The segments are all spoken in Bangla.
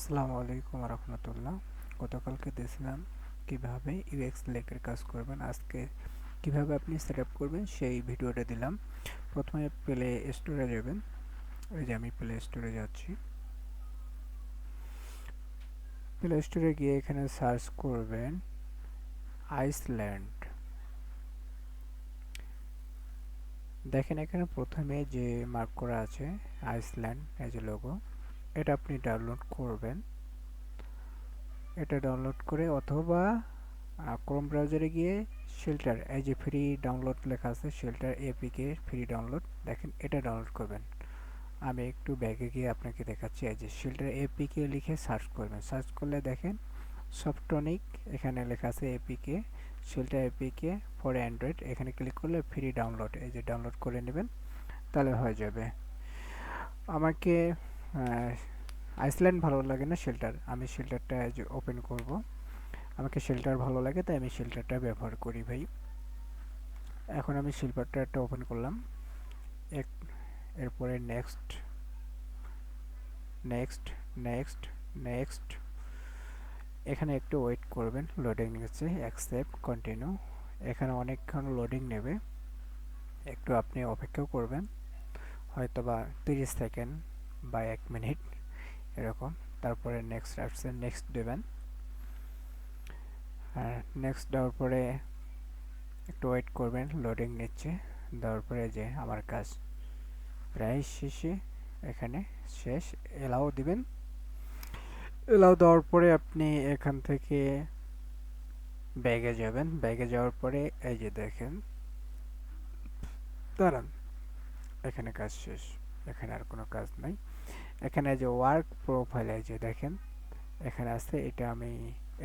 আসসালামু আলাইকুম রহমতুল্লাহ। গতকালকে দিয়েছিলাম কীভাবে ইউএক্স লেকের কাজ করবেন, আজকে কীভাবে আপনি সেট আপ করবেন সেই ভিডিওটা দিলাম। প্রথমে প্লে স্টোরে যাবেন। এই যে আমি প্লে স্টোরে যাচ্ছি। প্লে স্টোরে গিয়ে এখানে সার্চ করবেন আইসল্যান্ড দেখেন এখানে প্রথমে যে মার্ক করা আছে আইসল্যান্ড এই যে লোগো এটা আপনি ডাউনলোড করবেন। এটা ডাউনলোড করে অথবা ক্রোম ব্রাউজারে গিয়ে শেল্টার এই যে ফ্রি ডাউনলোড লেখা আছে শেল্টার এপিকে ফ্রি ডাউনলোড দেখেন এটা ডাউনলোড করবেন। আমি একটু ব্যাগে গিয়ে আপনাকে দেখাচ্ছি, এই যে শেল্টার এপিকে লিখে সার্চ করবেন। সার্চ করলে দেখেন সফটনিক এখানে লেখা আছে APK shelter APK for Android এখানে ক্লিক করলে ফ্রি ডাউনলোড এই যে ডাউনলোড করে নেবেন, তাহলে হয়ে যাবে। আমাকে আইসল্যান্ড ভালো লাগে না শেল্টার? আমি শেল্টারটা ওপেন করব। আমাকে শেল্টার ভালো লাগে, তাই আমি শেল্টারটা ব্যবহার করি ভাই। এখন আমি শিল্পারটা একটা ওপেন করলাম। এক, এরপরে নেক্সট নেক্সট নেক্সট নেক্সট এখানে একটু ওয়েট করবেন লোডিং নিচ্ছে অ্যাকসেপ্ট কন্টিনিউ এখানে অনেকক্ষণ লোডিং নেবে। একটু আপনি অপেক্ষা করবেন। হয়তো বা তিরিশ সেকেন্ড বা এক মিনিট, এরকম। তারপরে নেক্সট আসছে নেক্সট দেবেন আর নেক্সট দেওয়ার পরে একটু ওয়েট করবেন লোডিং নিচ্ছে। দেওয়ার পরে যে আমার কাজ প্রায় শেষে এখানে শেষ। এলাও দিবেন। এলাও দেওয়ার পরে আপনি এখান থেকে ব্যাগে যাবেন। ব্যাগে যাওয়ার পরে এই যে দেখেন, দাঁড়ান, এখানে কাজ শেষ। এখানে আর কোনো কাজ নাই। এখানে যে ওয়ার্ক প্রোফাইলে যে দেখেন, এখানে আছে, এটা আমি,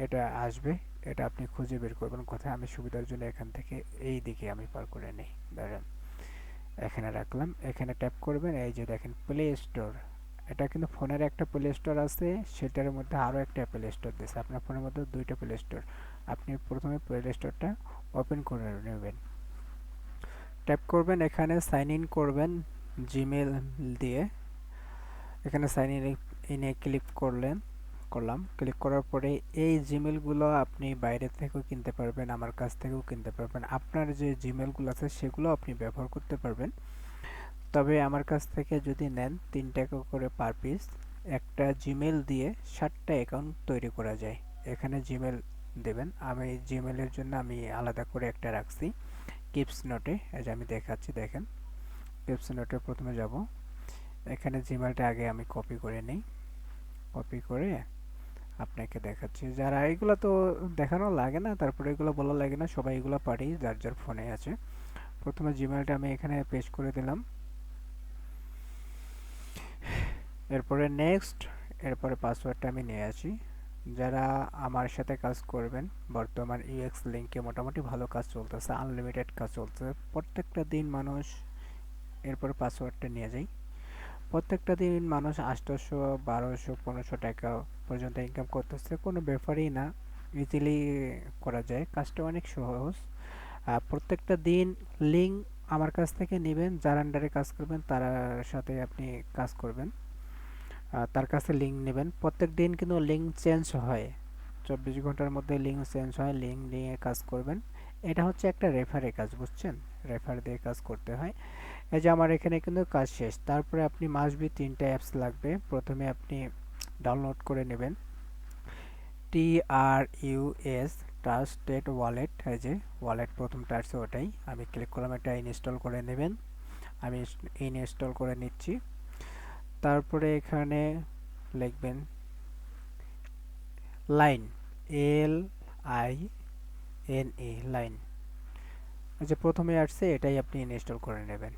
এটা আসবে, এটা আপনি খুঁজে বের করবেন কোথায়, আমি সুবিধার জন্য এখান থেকে এই দিকে আমি পার করে নিই, ধরেন। এখানে রাখলাম, এখানে ট্যাপ করবেন, এই যে দেখেন প্লে স্টোর এটা কিন্তু ফোনের একটা প্লে স্টোর আছে, সেটার মধ্যে আরও একটা প্লে স্টোর দিয়েছে, আপনার ফোনের মধ্যে দুইটা প্লে স্টোর আপনি প্রথমে প্লে স্টোরটা ওপেন করে নেবেন। ট্যাপ করবেন, এখানে সাইন ইন করবেন জিমেল দিয়ে এখানে সাইন ইন ক্লিক করলেন, করলাম। ক্লিক করার পরে এই জিমেলগুলো আপনি বাইরে থেকেও কিনতে পারবেন, আমার কাছ থেকেও কিনতে পারবেন। আপনার যে জিমেলগুলো আছে সেগুলো আপনি ব্যবহার করতে পারবেন। তবে আমার কাছ থেকে যদি নেন তিন টাকা করে পার পিস একটা জিমেল দিয়ে ষাটটা অ্যাকাউন্ট তৈরি করা যায়। এখানে জিমেল দেবেন। আমি জিমেলের জন্য আমি আলাদা করে একটা রাখছি। কিপস নোটে যে আমি দেখাচ্ছি, দেখেন। নোটে প্রথমে যাব। এখানে জিমেলটা আগে আমি কপি করে নিই। কপি করে আপনাকে দেখাচ্ছি। যারা এগুলো তো দেখানো লাগে না, তারপরে এগুলো বলা লাগে না, সবাই এগুলো পারি যার যার ফোনে আছে। প্রথমে জিমেলটা আমি এখানে পেস্ট করে দিলাম। এরপরে নেক্সট এরপরে পাসওয়ার্ডটা আমি নিয়ে আসি। যারা আমার সাথে কাজ করবেন, বর্তমান ইউএক্স লিঙ্কে মোটামুটি ভালো কাজ চলতেছে আনলিমিটেড কাজ চলছে প্রত্যেকটা দিন মানুষ এরপরে পাসওয়ার্ডটা নিয়ে যাই। প্রত্যেকটা দিন মানুষ আটশোশো বারোশো, পনেরোশো টাকা পর্যন্ত ইনকাম করতেছে। কোনো ব্যাপারই না ইজিলি করা যায়। কাজটা অনেক সহজ। প্রত্যেকটা দিন লিঙ্ক আমার কাছ থেকে নেবেন। যার আন্ডারে কাজ করবেন, তার সাথে আপনি কাজ করবেন। তার কাছে লিঙ্ক নেবেন। প্রত্যেক দিন কিন্তু লিঙ্ক চেঞ্জ হয়। চব্বিশ ঘণ্টার মধ্যে লিঙ্ক চেঞ্জ হয়। লিঙ্ক নিয়ে কাজ করবেন। এটা হচ্ছে একটা রেফারে কাজ, বুঝছেন? রেফার দিয়ে কাজ করতে হয়। এই যে আমার এখানে কিন্তু কাজ শেষ। তারপরে আপনি মাসবি তিনটা অ্যাপস লাগবে। প্রথমে আপনি ডাউনলোড করে নেবেন। T R U S trusted wallet এই যে ওয়ালেট প্রথমটা আছে ওটাই। আমি ক্লিক করলাম, এটা ইনস্টল করে নেবেন। আমি ইনস্টল করে নিচ্ছি। তারপরে এখানে লিখবেন line L I N A line যে প্রথমে আসছে, এটাই আপনি ইনস্টল করে নেবেন।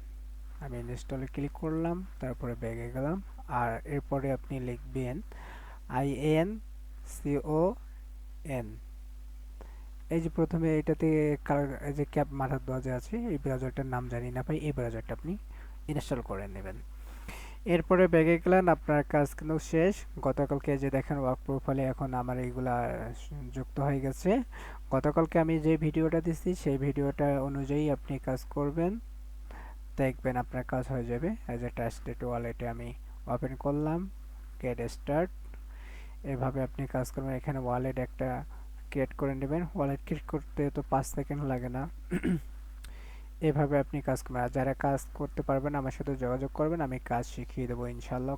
আমি ইনস্টলে ক্লিক করলাম, তারপরে ব্যাগে গেলাম। আর এরপরে আপনি লিখবেন আই এন সিও এন এই যে প্রথমে এটাতে এই যে ক্যাপ মাথার দরজা আছে, এই ব্রাউজারটার নাম জানি না ভাই, এই ব্রাউজারটা আপনি ইনস্টল করে নেবেন। এরপরে ব্যাগে গেলেন, আপনার কাজ কিন্তু শেষ। গতকালকে যে দেখেন ওয়ার্ক প্রোফাইলে এখন আমার এইগুলা যুক্ত হয়ে গেছে। গতকালকে আমি যে ভিডিওটা দিচ্ছি সেই ভিডিওটা অনুযায়ী আপনি কাজ করবেন। দেখবেন আপনার কাজ হয়ে যাবে। অ্যাজ এ ট্রাস্টেড ওয়ালেটে আমি ওপেন করলাম গেট স্টার্ট এভাবে আপনি কাজ করবেন। এখানে ওয়ালেট একটা ক্রিয়েট করে নেবেন। ওয়ালেট ক্রিয়েট করতে তো পাঁচ সেকেন্ড লাগে না। এভাবে আপনি কাজ করবেন। আর যারা কাজ করতে পারবেন, আমার সাথে যোগাযোগ করবেন। আমি কাজ শিখিয়ে দেবো ইনশাল্লাহ